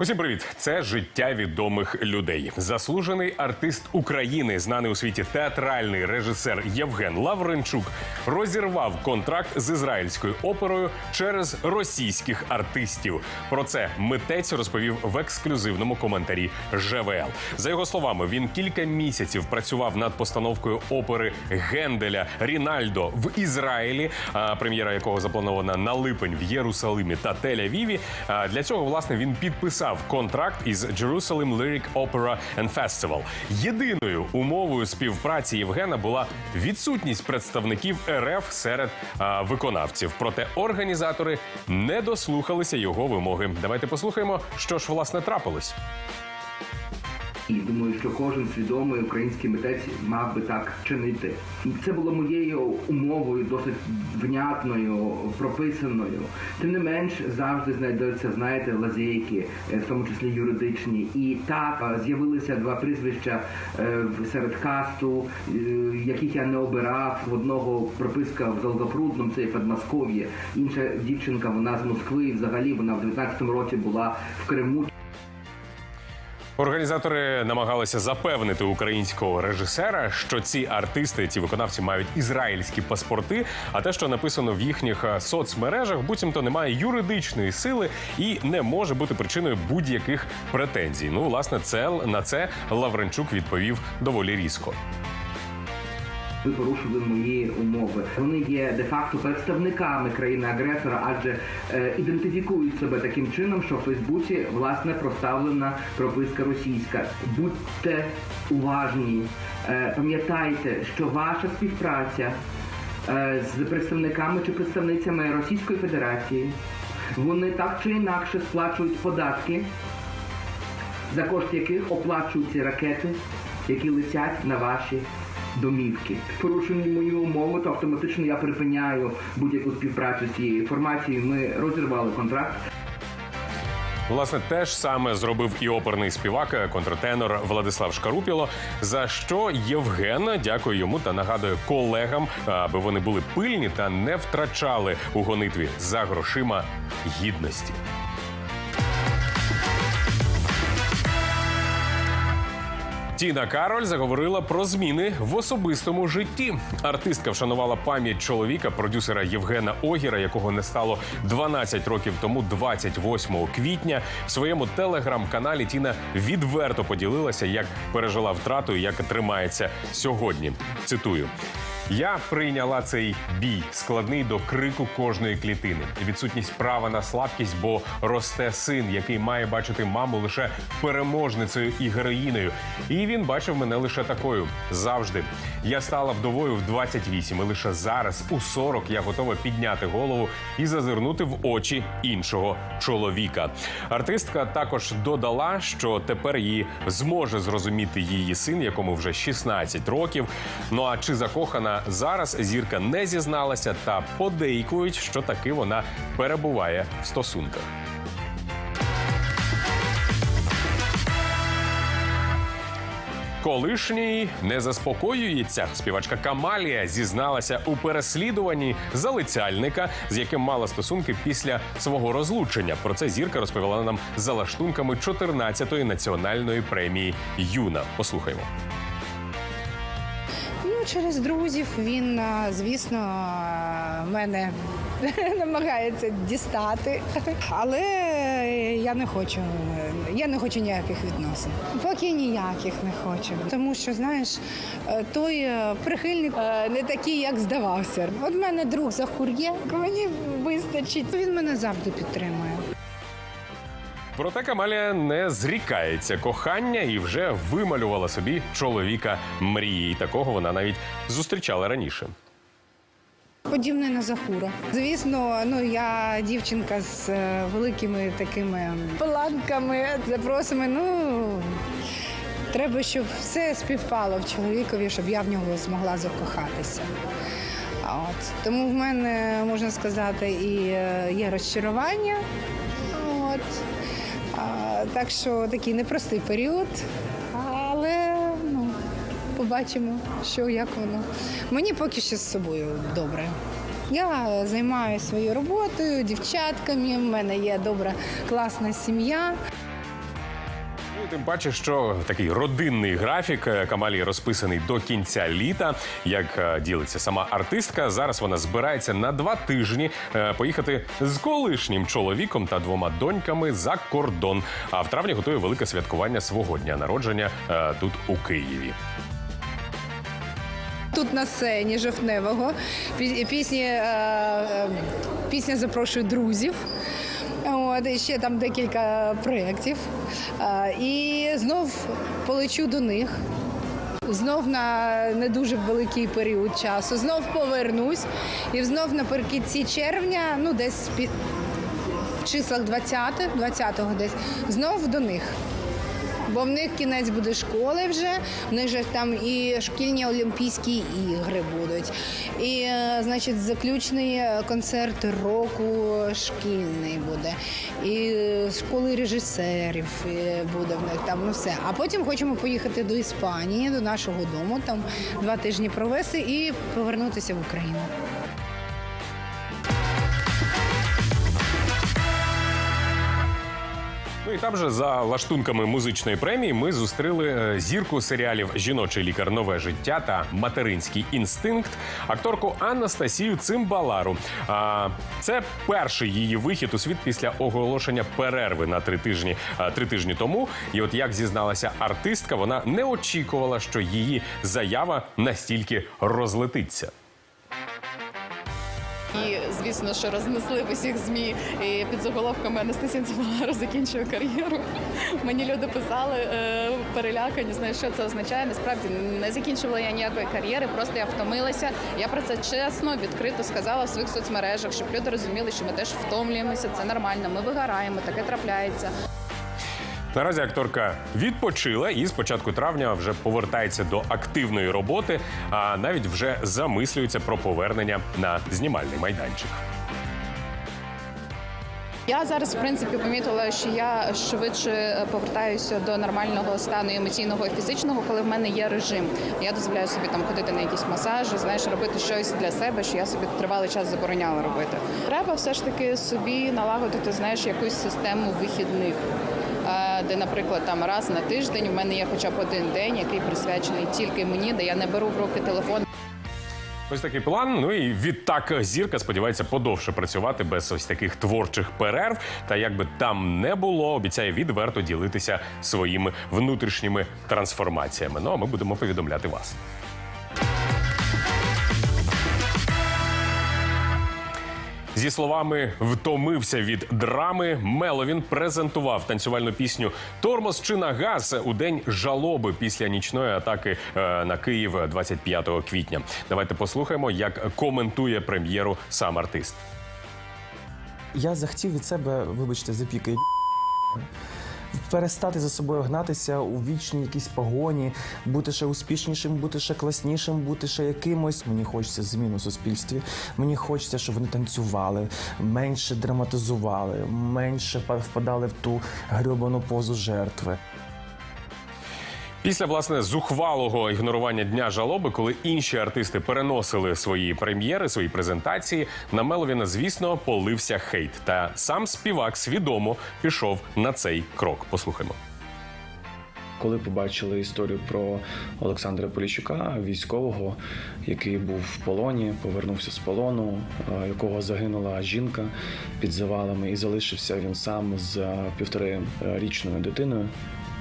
Усім привіт! Це життя відомих людей. Заслужений артист України, знаний у світі театральний режисер Євген Лавренчук, розірвав контракт з ізраїльською оперою через російських артистів. Про це митець розповів в ексклюзивному коментарі ЖВЛ. За його словами, він кілька місяців працював над постановкою опери Генделя Рінальдо в Ізраїлі, прем'єра якого запланована на липень в Єрусалимі та Тель-Авіві. Для цього власне він підписав контракт із Jerusalem Lyric Opera and Festival. Єдиною умовою співпраці Євгена була відсутність представників РФ серед а, виконавців. Проте організатори не дослухалися його вимоги. Давайте послухаємо, що ж власне трапилось. І думаю, що кожен свідомий український митець мав би так чинити. Це було моєю умовою, досить внятною, прописаною. Тим не менш, завжди знайдуться, знаєте, лазейки, е, в тому числі юридичні. І так е, з'явилися два прізвища е, серед касту, яких я не обирав. В одного прописка в Долгопрудному, це є Подмосков'я. Інша дівчинка, вона з Москви. і Взагалі вона в 19-му році була в Криму. Організатори намагалися запевнити українського режисера, що ці артисти, ці виконавці мають ізраїльські паспорти. А те, що написано в їхніх е, соцмережах, буцімто немає юридичної сили і не може бути причиною будь-яких претензій. Ну, власне, це на це Лавренчук відповів доволі різко. Ви порушили мої умови. Вони є де-факто представниками країни-агресора, адже е, ідентифікують себе таким чином, що в Фейсбуці власне проставлена прописка російська. Будьте уважні, е, пам'ятайте, що ваша співпраця е, з представниками чи представницями Російської Федерації вони так чи інакше сплачують податки, за кошти яких оплачуються ракети, які летять на ваші домівки. Порушені мої умови, то автоматично я припиняю будь-яку співпрацю з цією інформацією. Ми розірвали контракт. Власне, те ж саме зробив і оперний співак, контртенор Владислав Шкарупіло. За що Євген дякує йому та нагадує колегам, аби вони були пильні та не втрачали у гонитві за грошима гідності. Тіна Кароль заговорила про зміни в особистому житті. Артистка вшанувала пам'ять чоловіка, продюсера Євгена Огіра, якого не стало 12 років тому, 28 квітня. В своєму телеграм-каналі Тіна відверто поділилася, як пережила втрату і як тримається сьогодні. Цитую. Я прийняла цей бій складний до крику кожної клітини. Відсутність права на слабкість, бо росте син, який має бачити маму лише переможницею і героїною. І він бачив мене лише такою завжди. Я стала вдовою в 28, і лише зараз, у 40, я готова підняти голову і зазирнути в очі іншого чоловіка. Артистка також додала, що тепер її зможе зрозуміти її син, якому вже 16 років. Ну а чи закохана зараз зірка не зізналася та подейкують, що таки вона перебуває в стосунках. Колишній не заспокоюється. Співачка Камалія зізналася у переслідуванні залицяльника, з яким мала стосунки після свого розлучення. Про це зірка розповіла нам за лаштунками 14-ї національної премії Юна. Послухаймо. Ну, через друзів він, звісно, мене намагається дістати. Але я не хочу. Я не хочу ніяких відносин. Поки ніяких не хочу. Тому що, знаєш, е, той е, прихильник е, не такий, як здавався. От мене друг Захур є, мені вистачить. Він мене завжди підтримує. Проте Камалія не зрікається кохання і вже вималювала собі чоловіка мрії. І такого вона навіть зустрічала раніше. Подібне на Захура. Звісно, ну я дівчинка з е, великими такими планками, запросами. Ну треба, щоб все співпало в чоловікові, щоб я в нього змогла закохатися. От. Тому в мене можна сказати і е, є розчарування. Так що такий непростий період, але ну, побачимо, що як воно. Мені поки що з собою добре. Я займаюся своєю роботою, дівчатками. в мене є добра, класна сім'я. Тим паче, що такий родинний графік е, Камалії розписаний до кінця літа. Як е, ділиться сама артистка, зараз вона збирається на два тижні е, поїхати з колишнім чоловіком та двома доньками за кордон. А в травні готує велике святкування свого дня народження тут у Києві. Тут на сцені жовтневого пісні, пісня запрошує друзів. Ще там декілька проєктів. І знов полечу до них. Знов на не дуже великий період часу. Знов повернусь і знов наприкінці червня, ну десь в числах 20, 20-го десь, знов до них. Бо в них кінець буде школи вже, в них же там і шкільні Олімпійські ігри будуть. І, е, значить, заключний концерт року шкільний буде. І школи режисерів е, буде в них там ну все. А потім хочемо поїхати до Іспанії, до нашого дому, там два тижні провести і повернутися в Україну. Ну і там же за лаштунками музичної премії ми зустріли е, зірку серіалів Жіночий лікар нове життя та Материнський інстинкт, акторку Анастасію Цимбалару. А це перший її вихід у світ після оголошення перерви на три тижні три тижні тому. І от як зізналася артистка, вона не очікувала, що її заява настільки розлетиться. І звісно, що рознесли в усіх змі і під заголовками Анастасія Цимбаларо закінчує кар'єру. Мені люди писали е, перелякані, знаєш, що це означає. Насправді не закінчувала я ніякої кар'єри, просто я втомилася. Я про це чесно, відкрито сказала в своїх соцмережах, щоб люди розуміли, що ми теж втомлюємося. Це нормально. Ми вигораємо, таке трапляється. Наразі акторка відпочила і з початку травня вже повертається до активної роботи, а навіть вже замислюється про повернення на знімальний майданчик. Я зараз, в принципі, помітила, що я швидше е, повертаюся до нормального стану емоційного і фізичного, коли в мене є режим. Я дозволяю собі там ходити на якісь масажі, знаєш, робити щось для себе, що я собі тривалий час забороняла робити. Треба все ж таки собі налагодити, знаєш, якусь систему вихідних. Де, наприклад, там раз на тиждень в мене є хоча б один день, який присвячений тільки мені, де я не беру в руки телефон, Ось такий план. Ну і відтак зірка сподівається подовше працювати без ось таких творчих перерв. Та як би там не було, обіцяє відверто ділитися своїми внутрішніми трансформаціями. Ну а ми будемо повідомляти вас. Зі словами втомився від драми, Меловін презентував танцювальну пісню Тормоз чи на газ у день жалоби після нічної атаки е, на Київ 25 квітня. Давайте послухаємо, як коментує прем'єру сам артист. Я захотів від себе, вибачте, запікай. Перестати за собою гнатися у вічній якійсь погоні, бути ще успішнішим, бути ще класнішим, бути ще якимось. Мені хочеться змін у суспільстві. Мені хочеться, щоб вони танцювали, менше драматизували, менше па- впадали в ту грьобану позу жертви. Після власне зухвалого ігнорування дня жалоби, коли інші артисти переносили свої прем'єри, свої презентації, на Меловіна, звісно, полився хейт. Та сам співак свідомо пішов на цей крок. Послухаймо. Коли побачили історію про Олександра Поліщука, військового, який був в полоні, повернувся з полону, е, якого загинула жінка під завалами, і залишився він сам з е, півторирічною дитиною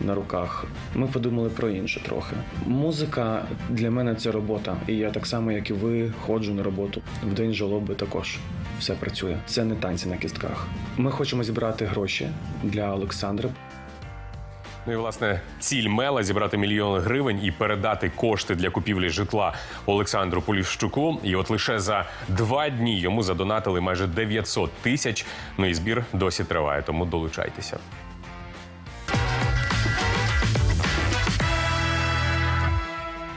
на руках. Ми подумали про інше трохи. Музика для мене це робота, і я так само, як і ви, ходжу на роботу. В день жалоби також все працює. Це не танці на кістках. Ми хочемо зібрати гроші для Олександра. Ну і власне ціль Мела зібрати мільйони гривень і передати кошти для купівлі житла Олександру Поліщуку. І от лише за два дні йому задонатили майже 900 тисяч. Ну і збір досі триває, тому долучайтеся.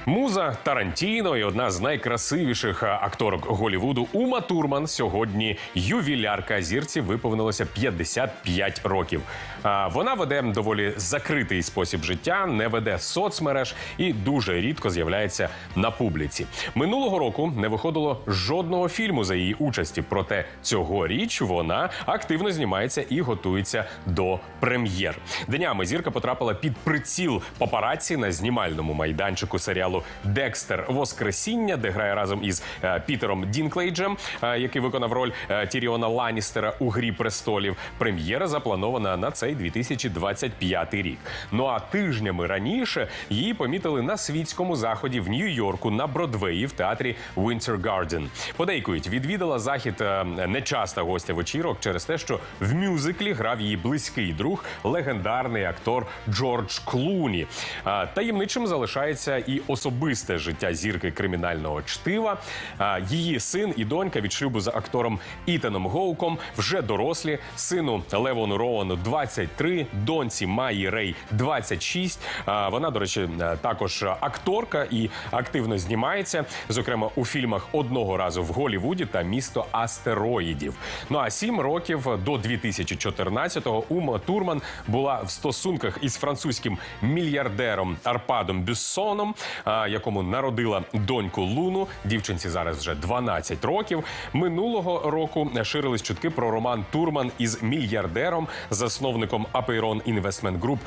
Муза Тарантіно і одна з найкрасивіших акторок Голівуду Ума Турман сьогодні ювілярка зірці виповнилося 55 років. Вона веде доволі закритий спосіб життя, не веде соцмереж і дуже рідко з'являється на публіці. Минулого року не виходило жодного фільму за її участі. Проте цьогоріч вона активно знімається і готується до прем'єр. Днями зірка потрапила під приціл папараці на знімальному майданчику серіалу Декстер Воскресіння, де грає разом із е, Пітером Дінклейджем, е, який виконав роль е, Тіріона Ланністера у Грі престолів. Прем'єра запланована на цей 2025 рік. Ну а тижнями раніше її помітили на світському заході в Нью-Йорку на Бродвеї в театрі Winter Garden. Подейкують, відвідала захід нечаста гостя вечірок через те, що в мюзиклі грав її близький друг, легендарний актор Джордж Клуні. Таємничим залишається і особисте життя зірки кримінального чтива. Її син і донька від шлюбу за актором Ітаном Гоуком вже дорослі. Сину Левону Роуану 23, доньці Майї Рей 26. А, Вона, до речі, е, також акторка і активно знімається, зокрема у фільмах одного разу в Голівуді та місто астероїдів. Ну а сім років до 2014-го Ума Турман була в стосунках із французьким мільярдером Арпадом Бюссоном, якому народила доньку Луну. Дівчинці зараз вже 12 років. Минулого року ширились чутки про роман Турман із мільярдером, засновником Apeiron Investment Group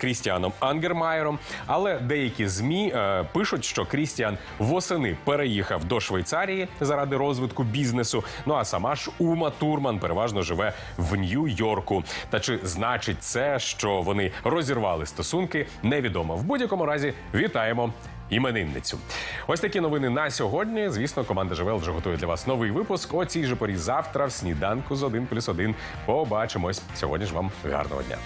Крістіаном Ангермайером. Але деякі змі е, пишуть, що Крістіан восени переїхав до Швейцарії заради розвитку бізнесу. Ну а сама ж Ума Турман переважно живе в Нью-Йорку. Та чи значить це, що вони розірвали стосунки, невідомо. В будь-якому разі вітаємо. Іменинницю. Ось такі новини на сьогодні. Звісно, команда ЖВЛ вже готує для вас новий випуск. О цій же порі завтра в сніданку з 1 плюс 1. Побачимось. Сьогодні ж вам гарного дня.